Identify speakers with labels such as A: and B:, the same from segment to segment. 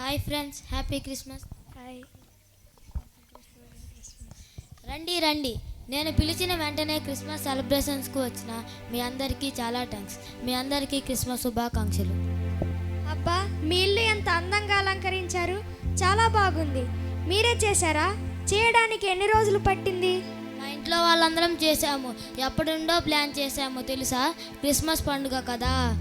A: Hi friends happy Christmas.
B: Hi.
A: రండి రండి. నేను పిలిచిన వెంటనే క్రిస్మస్ సెలబ్రేషన్స్కు వచ్చిన మీ అందరికీ చాలా థ్యాంక్స్ మీ అందరికీ క్రిస్మస్ శుభాకాంక్షలు.
B: అబ్బా మీ ఇల్లు ఎంత అందంగా అలంకరించారు. చాలా బాగుంది. మీరే చేశారా? చేయడానికి ఎన్ని రోజులు పట్టింది?
A: మా ఇంట్లో వాళ్ళందరం చేశాము. ఎప్పుడుండో ప్లాన్ చేశాము తెలుసా? క్రిస్మస్ పండుగ కదా.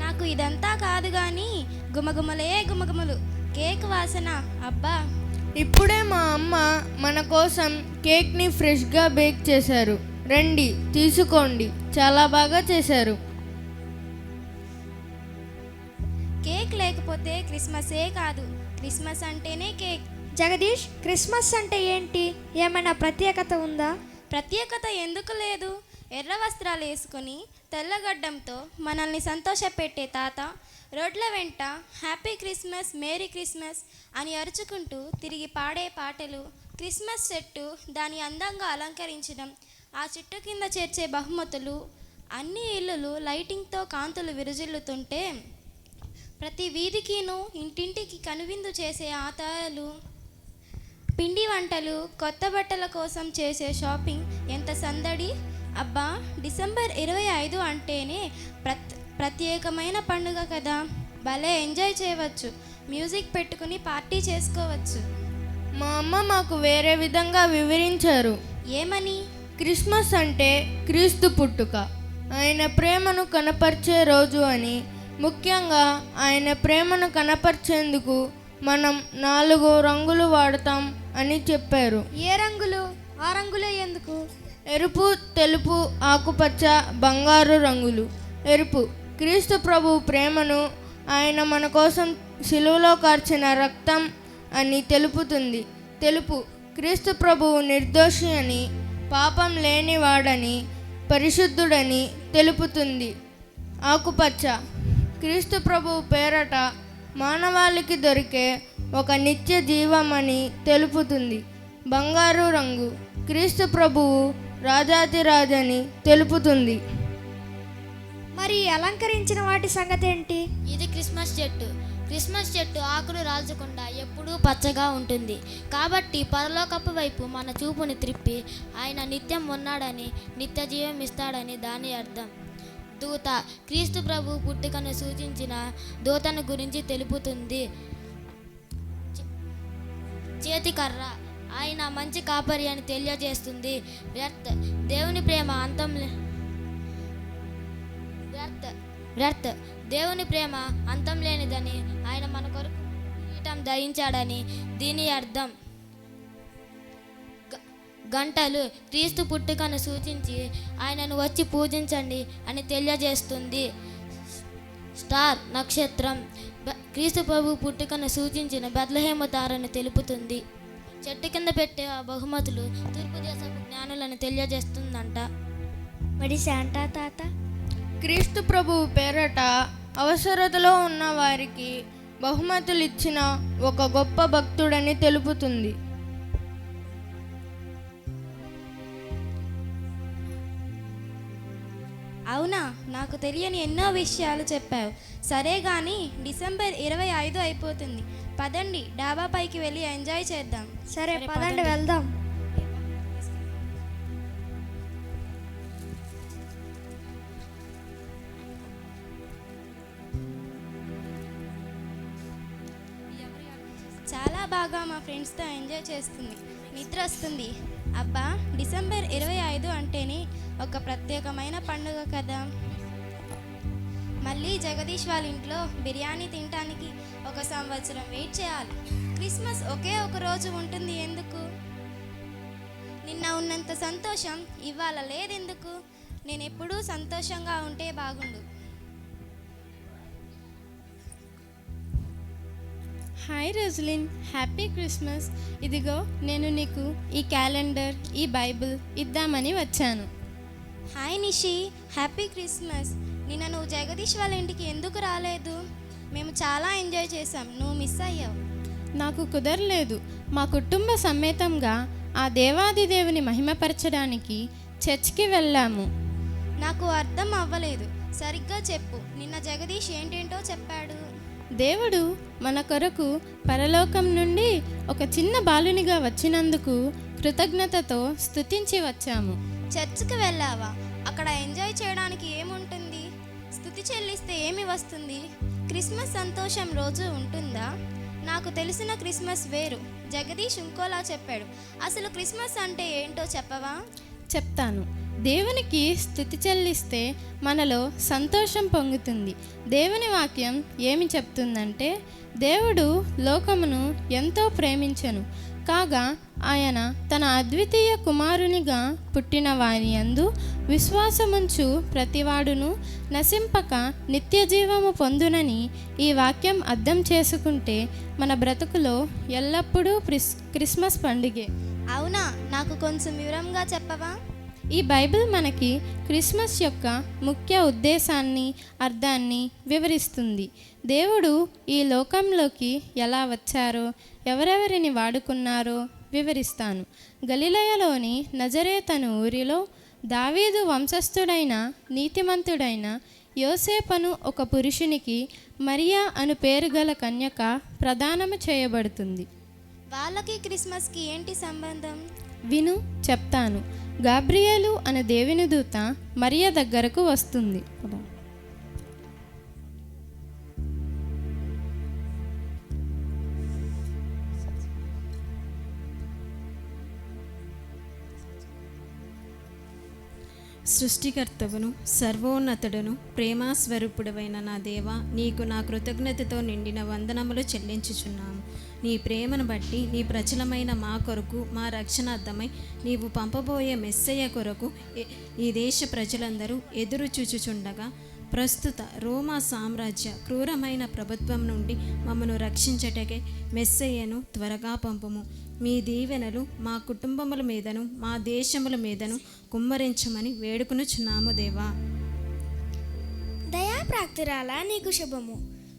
C: నాకు ఇదంతా కాదు కానీ గుమగుమలే గుమగుమలు. కేక్ వాసన అబ్బా.
D: ఇప్పుడే మా అమ్మ మన కోసం కేక్ని ఫ్రెష్గా బేక్ చేశారు. రండి తీసుకోండి. చాలా బాగా చేశారు.
C: కేక్ లేకపోతే క్రిస్మసే కాదు. క్రిస్మస్ అంటేనే కేక్.
B: జగదీష్ క్రిస్మస్ అంటే ఏంటి? ఏమైనా ప్రత్యేకత ఉందా?
C: ప్రత్యేకత ఎందుకు లేదు? ఎర్ర వస్త్రాలు వేసుకుని తెల్లగడ్డంతో మనల్ని సంతోషపెట్టే తాత రోడ్ల వెంట హ్యాపీ క్రిస్మస్ మేరీ క్రిస్మస్ అని అరుచుకుంటూ తిరిగి పాడే పాటలు క్రిస్మస్ చెట్టు దాని అందంగా అలంకరించడం ఆ చెట్టు కింద చేర్చే బహుమతులు అన్ని ఇల్లులు లైటింగ్తో కాంతులు విరుజిల్లుతుంటే ప్రతి వీధికినూ ఇంటింటికి కనువిందు చేసే ఆతారాలు పిండి వంటలు కొత్త బట్టల కోసం చేసే షాపింగ్ ఎంత సందడి! అబ్బా డిసెంబర్ ఇరవై ఐదు అంటేనే ప్రతి ప్రత్యేకమైన పండుగ కదా. భలే ఎంజాయ్ చేయవచ్చు. మ్యూజిక్ పెట్టుకుని పార్టీ చేసుకోవచ్చు.
D: మా అమ్మ మాకు వేరే విధంగా వివరించారు.
C: ఏమని?
D: క్రిస్మస్ అంటే క్రీస్తు పుట్టుక. ఆయన ప్రేమను కనపరిచే రోజు అని. ముఖ్యంగా ఆయన ప్రేమను కనపరిచేందుకు మనం నాలుగు రంగులు వాడతాం అని చెప్పారు.
B: ఏ రంగులు? ఆ రంగులే ఎందుకు?
D: ఎరుపు తెలుపు ఆకుపచ్చ బంగారు రంగులు. ఎరుపు. క్రీస్తు ప్రభు ప్రేమను ఆయన మన కోసం సిలువలో కార్చిన రక్తం అని తెలుపుతుంది. తెలుపు క్రీస్తు ప్రభువు నిర్దోషి అని పాపం లేనివాడని పరిశుద్ధుడని తెలుపుతుంది. ఆకుపచ్చ క్రీస్తు ప్రభువు పేరట మానవాళికి దొరికే ఒక నిత్య జీవమని తెలుపుతుంది. బంగారు రంగు క్రీస్తు ప్రభువు రాజాతిరాజని తెలుపుతుంది.
B: మరి అలంకరించిన వాటి సంగతి ఏంటి
A: ఇది క్రిస్మస్ చెట్టు. క్రిస్మస్ చెట్టు ఆకులు రాల్చకుండా ఎప్పుడూ పచ్చగా ఉంటుంది. కాబట్టి పరలోకపు వైపు మన చూపుని త్రిప్పి ఆయన నిత్యం ఉన్నాడని నిత్య జీవం ఇస్తాడని దాని అర్థం. దూత క్రీస్తు ప్రభు పుట్టుకను సూచించిన దూతను గురించి తెలుపుతుంది. చేతికర్ర ఆయన మంచి కాపరి అని తెలియజేస్తుంది. వ్యర్థ దేవుని ప్రేమ అంతం వ్యర్థ. దేవుని ప్రేమ అంతం లేనిదని ఆయన మన కొరకు కిరీటం దయించాడని దీని అర్థం. గంటలు క్రీస్తు పుట్టుకను సూచించి ఆయనను వచ్చి పూజించండి అని తెలియజేస్తుంది. స్టార్ నక్షత్రం. క్రీస్తు ప్రభు పుట్టుకను సూచించిన బెత్లహేమ తారను తెలుపుతుంది. చెట్టు కింద పెట్టే ఆ బహుమతులు తూర్పు దేశపు జ్ఞానులను తెలియజేస్తుందంట.
B: మరి శాంటా తాత?
D: క్రీస్తు ప్రభువు పేరట అవసరతలో ఉన్న వారికి బహుమతులు ఇచ్చిన ఒక గొప్ప భక్తుడని తెలుపుతుంది.
C: అవునా? నాకు తెలియని ఎన్నో విషయాలు చెప్పావు. సరే కానీ డిసెంబర్ ఇరవై ఐదు అయిపోతుంది. పదండి డాబా పైకి వెళ్ళి ఎంజాయ్ చేద్దాం.
B: సరే పదండి. వెళ్దాం.
C: చాలా బాగా మా ఫ్రెండ్స్తో ఎంజాయ్ చేస్తుంది. నిద్ర వస్తుంది అబ్బా డిసెంబర్ ఇరవై ఐదు అంటేనే ఒక ప్రత్యేకమైన పండుగ కదా. మళ్ళీ జగదీష్ వాళ్ళ ఇంట్లో బిర్యానీ తినటానికి ఒక సంవత్సరం వెయిట్ చేయాలి. క్రిస్మస్ ఒకే ఒక రోజు ఉంటుంది ఎందుకు? నిన్న ఉన్నంత సంతోషం ఇవాళ లేదెందుకు? నేను ఎప్పుడూ సంతోషంగా ఉంటే బాగుండు.
E: హాయ్ రోజ్లిన్ హ్యాపీ క్రిస్మస్ ఇదిగో నేను నీకు ఈ క్యాలెండర్ ఈ బైబిల్ ఇద్దామని వచ్చాను.
C: హాయ్ నిషి హ్యాపీ క్రిస్మస్ నిన్న నువ్వు జగదీష్ వాళ్ళ ఇంటికి ఎందుకు రాలేదు? మేము చాలా ఎంజాయ్ చేసాం నువ్వు మిస్ అయ్యావు.
E: నాకు కుదరలేదు. మా కుటుంబ సమేతంగా ఆ దేవాది దేవుని మహిమపరచడానికి చర్చ్కి వెళ్ళాము.
C: నాకు అర్థం అవ్వలేదు. సరిగ్గా చెప్పు. నిన్న జగదీష్ ఏంటేంటో చెప్పాడు.
E: దేవుడు మన కొరకు పరలోకం నుండి ఒక చిన్న బాలునిగా వచ్చినందుకు కృతజ్ఞతతో స్థుతించి వచ్చాము.
C: చర్చ్కి వెళ్ళావా? అక్కడ ఎంజాయ్ చేయడానికి ఏముంటుంది? స్థుతి చెల్లిస్తే ఏమి వస్తుంది? క్రిస్మస్ సంతోషం రోజు ఉంటుందా? నాకు తెలిసిన క్రిస్మస్ వేరు. జగదీష్ ఇంకోలా చెప్పాడు. అసలు క్రిస్మస్ అంటే ఏంటో చెప్పవా?
E: చెప్తాను. దేవునికి స్థుతి చెల్లిస్తే మనలో సంతోషం పొంగుతుంది. దేవుని వాక్యం ఏమి చెప్తుందంటే దేవుడు లోకమును ఎంతో ప్రేమించెను. కాగా ఆయన తన అద్వితీయ కుమారునిగా పుట్టిన వారి యందు విశ్వాసముంచు ప్రతివాడును నశింపక నిత్య జీవము పొందునని ఈ వాక్యం అర్థం చేసుకుంటే మన బ్రతుకులో ఎల్లప్పుడూ క్రిస్ క్రిస్మస్ పండుగే.
C: అవునా? నాకు కొంచెం వివరంగా చెప్పవా?
E: ఈ బైబిల్ మనకి క్రిస్మస్ యొక్క ముఖ్య ఉద్దేశాన్ని అర్థాన్ని వివరిస్తుంది. దేవుడు ఈ లోకంలోకి ఎలా వచ్చారో ఎవరెవరిని వాడుకున్నారో వివరిస్తాను. గలిలయలోని నజరేతను ఊరిలో దావీదు వంశస్థుడైన నీతిమంతుడైన యోసేపను ఒక పురుషునికి మరియా అను పేరు గల కన్యక ప్రదానము చేయబడుతుంది.
C: వాళ్ళకి క్రిస్మస్కి ఏంటి సంబంధం?
E: విను చెప్తాను. గాబ్రియేలు అనే దేవుని దూత మరియ దగ్గరకు వస్తుంది.
F: సృష్టికర్తవును సర్వోన్నతుడును ప్రేమాస్వరూపుడవైన నా దేవ నీకు నా కృతజ్ఞతతో నిండిన వందనములు చెల్లించుచున్నాము నీ ప్రేమను బట్టి నీ ప్రచలమైన మా కొరకు మా రక్షణార్థమై నీవు పంపబోయే మెస్సయ్య కొరకు ఈ దేశ ప్రజలందరూ ఎదురు చూచుచుండగా ప్రస్తుత రోమా సామ్రాజ్య క్రూరమైన ప్రభుత్వం నుండి మమ్మను రక్షించటకే మెస్సయ్యను త్వరగా పంపుము. మీ దీవెనలు మా కుటుంబముల మీదను మా దేశముల మీదను కుమ్మరించమని వేడుకొనుచున్నాము దేవా.
B: దయాప్రాక్తురాల నీకు శుభము.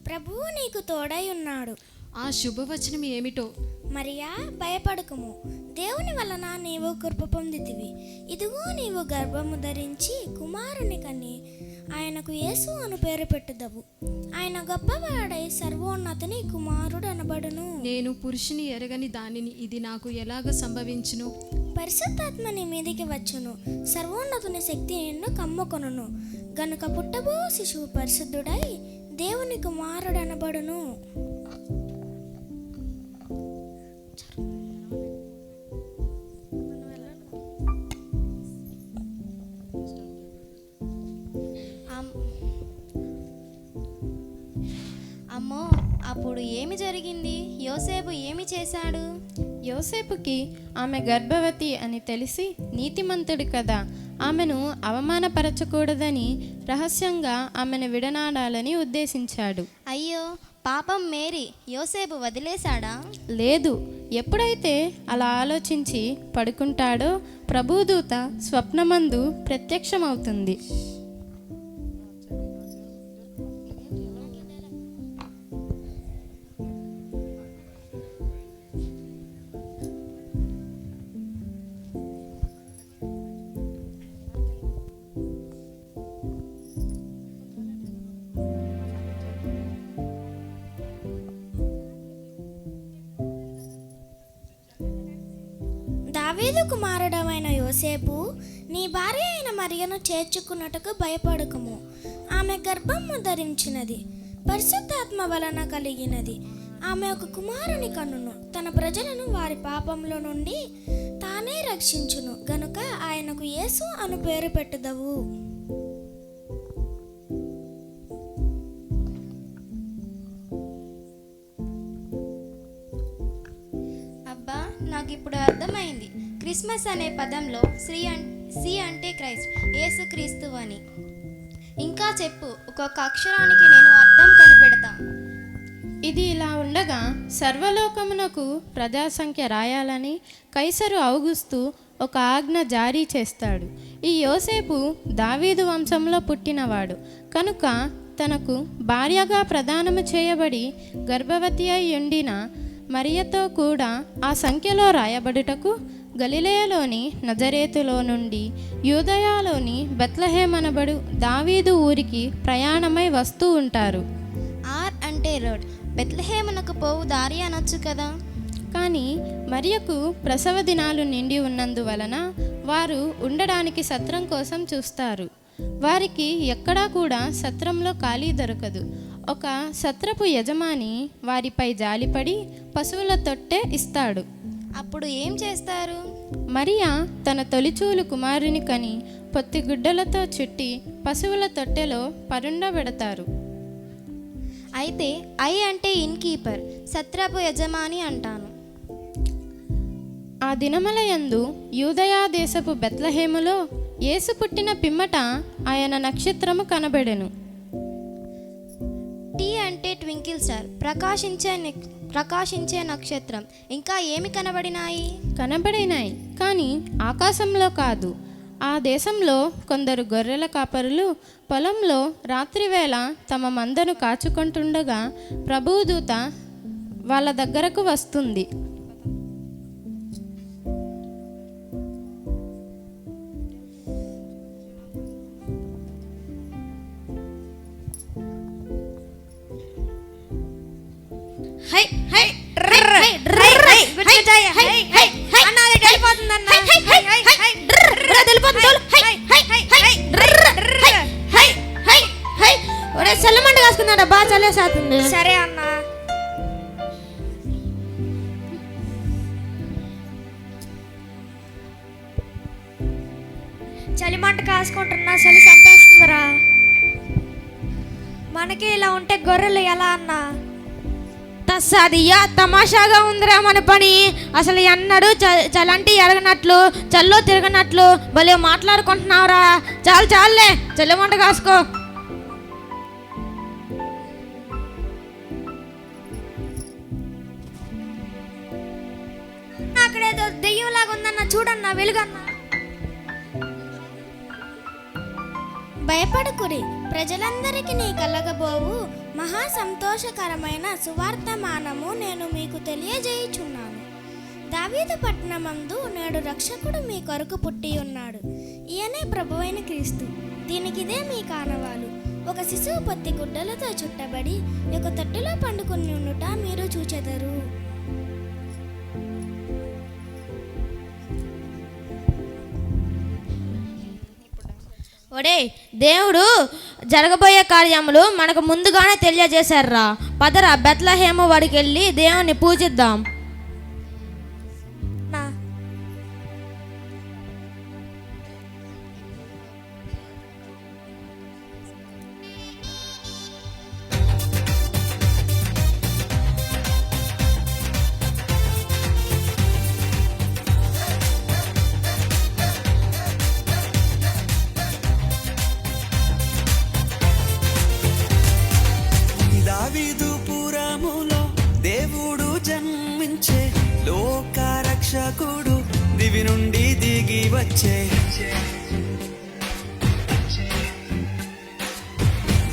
B: ప్రభువు నీకు తోడై ఉన్నాడు.
F: ఆ శుభవచనం ఏమిటో?
B: మరియా భయపడకుము. దేవుని వలన నీవు కృప పొందితివి. ఇదిగో నీవు గర్భము ధరించి కుమారుని కని ఆయనకు యేసు అను పేరు పెట్టుదవు. ఆయన గొప్పవాడై సర్వోన్నతిని కుమారుడు అనబడును
F: నేను పురుషుని ఎరగని దానిని ఇది నాకు ఎలాగ సంభవించును?
B: పరిశుద్ధాత్మ నీ మీదికి వచ్చును. సర్వోన్నతుని శక్తి నిన్ను కమ్ముకొనును. గనుక పుట్టబో శిశువు పరిశుద్ధుడై దేవుని కుమారుడు అనబడును
C: అప్పుడు ఏమి జరిగింది? యోసేపు ఏమి చేశాడు?
E: యోసేపుకి ఆమె గర్భవతి అని తెలిసి నీతిమంతుడు కదా ఆమెను అవమానపరచకూడదని రహస్యంగా ఆమెను విడనాడాలని ఉద్దేశించాడు.
C: అయ్యో పాపం మేరీ యోసేపు వదిలేశాడా?
E: లేదు ఎప్పుడైతే అలా ఆలోచించి పడుకుంటాడో ప్రభుదూత స్వప్నమందు ప్రత్యక్షమవుతుంది.
B: దావీదు కుమారుడమైన యోసేపు నీ భార్య అయిన మరియను చేర్చుకున్నట్టుకు భయపడకము. ఆమె గర్భము ధరించినది పరిశుద్ధాత్మ వలన కలిగినది. ఆమె ఒక కుమారుని కన్నును తన ప్రజలను వారి పాపంలో నుండి తానే రక్షించును గనుక ఆయనకు యేసు అను పేరు పెట్టుదవు.
C: అబ్బా నాకు ఇప్పుడు అర్థమైంది. క్రిస్మస్ అనే పదంలో శ్రీ అన్ సి అంటే క్రైస్ట్ యేసుక్రీస్తు అని. ఇంకా చెప్పు ఒక్కొక్క అక్షరానికి నేను అర్థం కనిపెడతాను
E: ఇది ఇలా ఉండగా సర్వలోకమునకు ప్రజాసంఖ్య రాయాలని కైసరు అవుగుస్తూ ఒక ఆజ్ఞ జారీ చేస్తాడు. ఈ యోసేపు దావీదు వంశంలో పుట్టినవాడు. కనుక తనకు భార్యగా ప్రదానము చేయబడి గర్భవతి అయి ఉండిన మరియతో కూడా ఆ సంఖ్యలో రాయబడుటకు గలిలయలోని నజరేతులో నుండి యూదయాలోని బెత్లహేమనబడు దావీదు ఊరికి ప్రయాణమై వస్తూ ఉంటారు.
C: ఆర్ అంటే రోడ్. బెత్లహేమునకు పోవు దారి అనొచ్చు కదా?
E: కానీ మరియకు ప్రసవ దినాలు నిండి ఉన్నందువలన వారు ఉండడానికి సత్రం కోసం చూస్తారు. వారికి ఎక్కడా కూడా సత్రంలో ఖాళీ దొరకదు. ఒక సత్రపు యజమాని వారిపై జాలిపడి పశువుల తొట్టె ఇస్తాడు.
C: అప్పుడు ఏం చేస్తారు?
E: మరియా తన తొలిచూలు కుమారుని కని పొత్తి గుడ్డలతో చుట్టి పశువుల తొట్టెలో పరుండబెడతారు.
C: అయితే ఐ అంటే ఇన్ కీపర్ సత్రపు యజమాని అంటాను.
E: ఆ దినమలయందు యూదయా దేశపు బెత్లహేములో యేసు పుట్టిన పిమ్మట ఆయన నక్షత్రము కనబడెను.
C: టీ అంటే ట్వింకిల్ స్టార్ ప్రకాశించే ప్రకాశించే నక్షత్రం. ఇంకా ఏమి కనబడినాయి?
E: కనబడినాయి కానీ ఆకాశంలో కాదు. ఆ దేశంలో కొందరు గొర్రెల కాపరులు పొలంలో రాత్రివేళ తమ మందను కాచుకుంటుండగా ప్రభుదూత వాళ్ళ దగ్గరకు వస్తుంది.
A: చల్లమంట కాసుకున్నాడా బాగా చల్లేసేస్తుంది
B: సరే అన్న చలిమంట కాసుకుంటున్నా చలి చంపేస్తుందిరా మనకి ఇలా ఉంటే గొర్రెలు ఎలా అన్నా
A: తస్సాదియ్యా తమాషాగా ఉందిరా మన పని. అసలు ఎన్నడూ చ- చలంటి ఎరగనట్లు చల్లో తిరగనట్లు భలే మాట్లాడుకుంటున్నావురా. చాలు చాలులే చల్లమంట కాసుకో.
B: అక్కడేదో దెయ్యంలాగా ఉందన్న చూడన్నా వెలుగన్నా. భయపడకురి ప్రజలందరికీ నీ కలగబోవు. మహా సంతోషకరమైన సువార్తమానము నేను మీకు తెలియజేయుచున్నాను. దావీదు పట్టణమందు నేడు రక్షకుడు మీ కొరకు పుట్టి ఉన్నాడు. ఈయనే ప్రభువైన క్రీస్తు. దీనికిదే మీ కానవాలు. ఒక శిశువు పొత్తి గుడ్డలతో చుట్టబడి ఒక తట్టులో పండుకుని ఉండుట మీరు చూచెదరు.
A: ఒడే దేవుడు జరగబోయే కార్యములు మనకు ముందుగానే తెలియజేశారురా. పదరా బెత్లహేమ వాడికి వెళ్ళి దేవుణ్ణి పూజిద్దాం.
G: వచ్చే.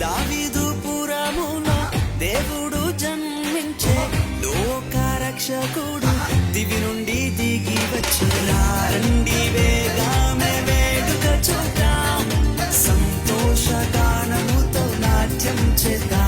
G: దావీదు పురములో దేవుడు జన్మించే లోక రక్షకుడు దివి నుండి దిగి వచ్చే రండి వేగామే వేడుక చూద్దాం. సంతోష గానముతో నాట్యం చేద్దాం.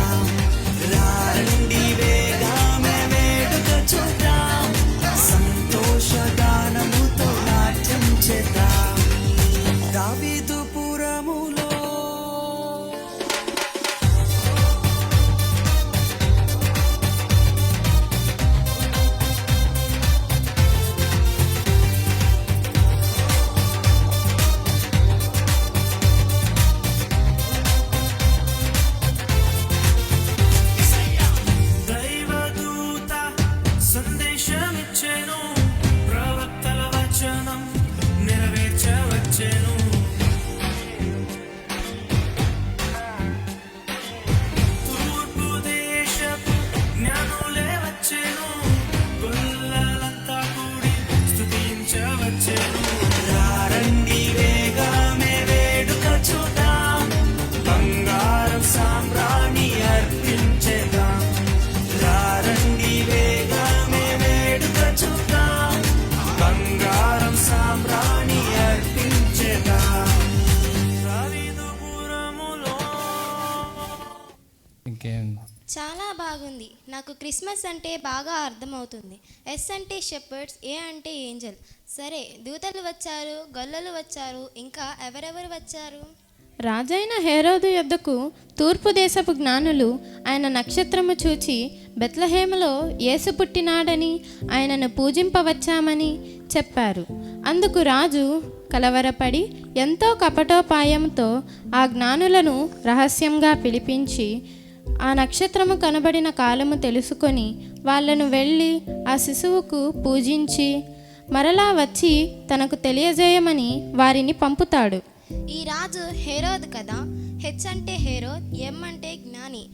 C: నాకు క్రిస్మస్ అంటే బాగా అర్థమవుతుంది. ఎస్ అంటే షెపర్డ్స్ ఏ అంటే ఏంజల్. సరే దూతలు వచ్చారు గొల్లలు వచ్చారు ఇంకా ఎవరెవరు వచ్చారు?
E: రాజైన హేరోదు యొద్దకు తూర్పు దేశపు జ్ఞానులు ఆయన నక్షత్రము చూచి బెత్లహేమలో యేసు పుట్టినాడని ఆయనను పూజింపవచ్చామని చెప్పారు. అందుకు రాజు కలవరపడి ఎంతో కపటోపాయంతో ఆ జ్ఞానులను రహస్యంగా పిలిపించి ఆ నక్షత్రము కనబడిన కాలము తెలుసుకొని వాళ్ళను వెళ్ళి ఆ శిశువుకు పూజించి మరలా వచ్చి తనకు తెలియజేయమని వారిని పంపుతాడు.
C: ఈ రాజు హేరోద్ కదా? హెచ్ అంటే హేరోద్ ఎం అంటే జ్ఞాని.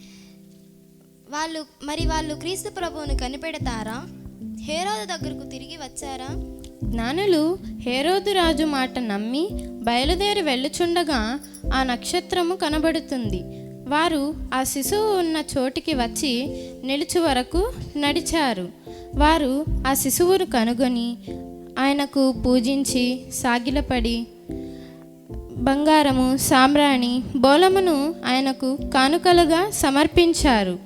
C: వాళ్ళు మరి వాళ్ళు క్రీస్తు ప్రభువును కనిపెడతారా? హేరోదు దగ్గరకు తిరిగి వచ్చారా?
E: జ్ఞానులు హేరోదు రాజు మాట నమ్మి బయలుదేరి వెళ్ళుచుండగా ఆ నక్షత్రము కనబడుతుంది. వారు ఆ శిశువు ఉన్న చోటికి వచ్చి నిలుచు వరకు నడిచారు. వారు ఆ శిశువును కనుగొని ఆయనకు పూజించి సాగిలపడి బంగారము సామ్రాణి బోలమును ఆయనకు కానుకలుగా సమర్పించారు.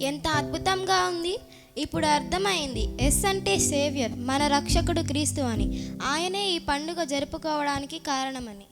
C: ఎంత అద్భుతంగా ఉంది. ఇప్పుడు అర్థమైంది. ఎస్ అంటే సేవియర్ మన రక్షకుడు క్రీస్తు అని. ఆయనే ఈ పండుగ జరుపుకోవడానికి కారణమని.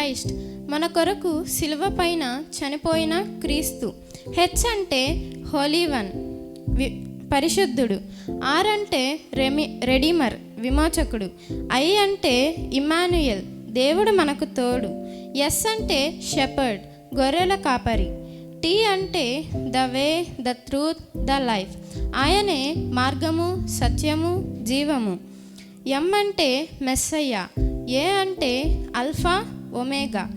E: క్రైస్ట్. మన కొరకు సిల్వ పైన చనిపోయిన క్రీస్తు. హెచ్ అంటే హోలీ వన్ వి పరిశుద్ధుడు. ఆర్ అంటే రెమి రెడీమర్ విమోచకుడు. ఐ అంటే ఇమానుయల్ దేవుడు మనకు తోడు. ఎస్ అంటే షెపర్డ్ గొర్రెల కాపరి. టీ అంటే the way the truth the life. ఆయనే మార్గము సత్యము జీవము. ఎం అంటే మెస్సయ్య. ఏ అంటే అల్ఫా ఒమేగా.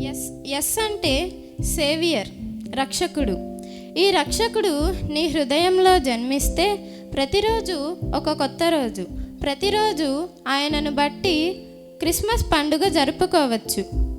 E: ఎస్ ఎస్ అంటే సేవియర్ రక్షకుడు. ఈ రక్షకుడు నీ హృదయంలో జన్మిస్తే ప్రతిరోజు ఒక కొత్త రోజు. ప్రతిరోజు ఆయనను బట్టి క్రిస్మస్ పండుగ జరుపుకోవచ్చు.